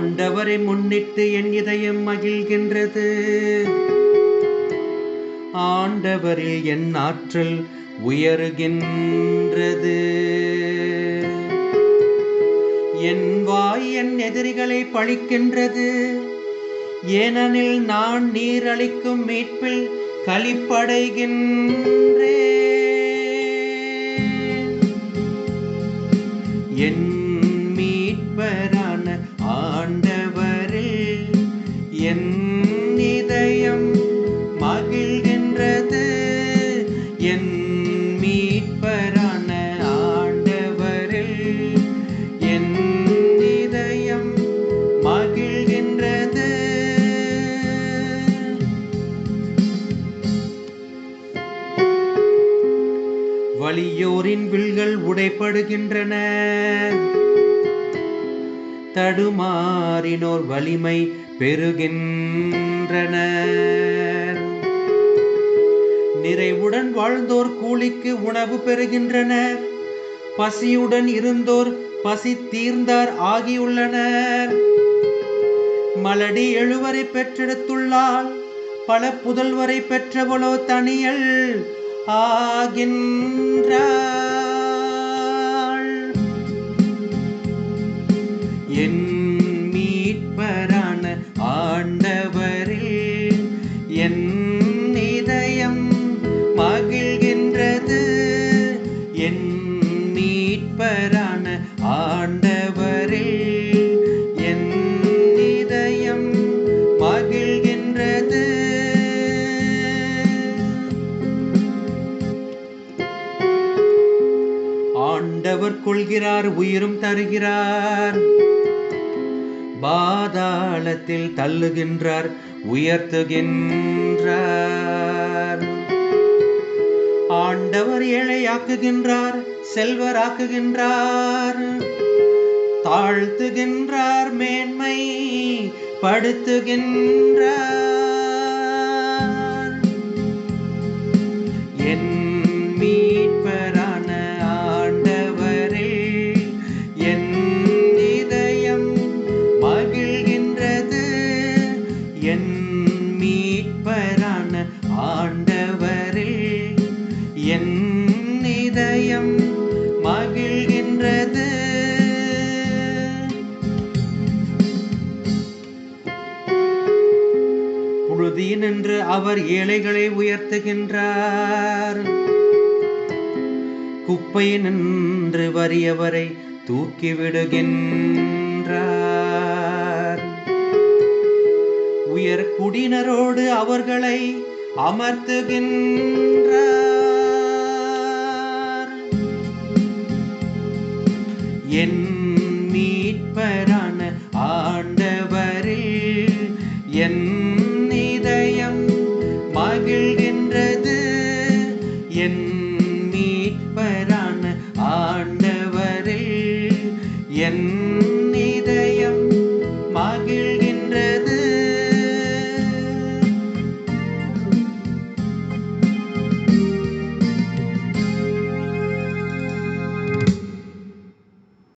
ஆண்டவரை முன்னிட்டு என் இதயம் மகிழ்கின்றது. ஆண்டவரில் என் ஆற்றல் உயருகின்றது. என் வாய் என் எதிரிகளை பழிக்கின்றது. ஏனெனில் நான் நீர் அளிக்கும் மீட்பில் களிப்படைகின்றே என் மீட்பர் ஆண்டவரில் என் இதயம் மகிழ்கின்றது. என் மீட்பரான ஆண்டவரில் என் இதயம் மகிழ்கின்றது. வலியோரின் வில்கள் உடைப்படுகின்றன தடுமாறினோர் வலிமை பெறுகின்றனர். நிறைவுடன் வாழ்ந்தோர் கூலிக்கு உணவு பெறுகின்றனர். பசியுடன் இருந்தோர் பசி தீர்ந்தார் ஆகியுள்ளனர். மலடி எழுவரை பெற்றெடுத்துள்ளால் பல புதல்வரை பெற்றவளோ தனியல் ஆகின்றார். என் மீட்பரான ஆண்டவரே என் இதயம் மகிழ்கின்றது. என் மீட்பரான ஆண்டவரே என் இதயம் மகிழ்கின்றது. ஆண்டவர் கொள்கிறார் உயிரும் தருகிறார். பாதாளத்தில் தள்ளுகின்றார் உயர்த்துகின்றார். ஆண்டவர் ஏழையாக்குகின்றார் செல்வராக்குகின்றார். தாழ்த்துகின்றார் மேன்மை படுத்துகின்றார் ஆண்டவரில் என் இதயம் மகிழ்கின்றது. புழுதியினின்று அவர் ஏழைகளை உயர்த்துகின்றார். குப்பையினின்று வறியவரை தூக்கிவிடுகின்றார். உயர் குடியினரோடு அவர்களை அமர்த்துகின்றார். என் மீட்பரான ஆண்டவரில் என் இதயம் மகிழ்கின்றது. என் மீட்பரான ஆண்டவரில் என்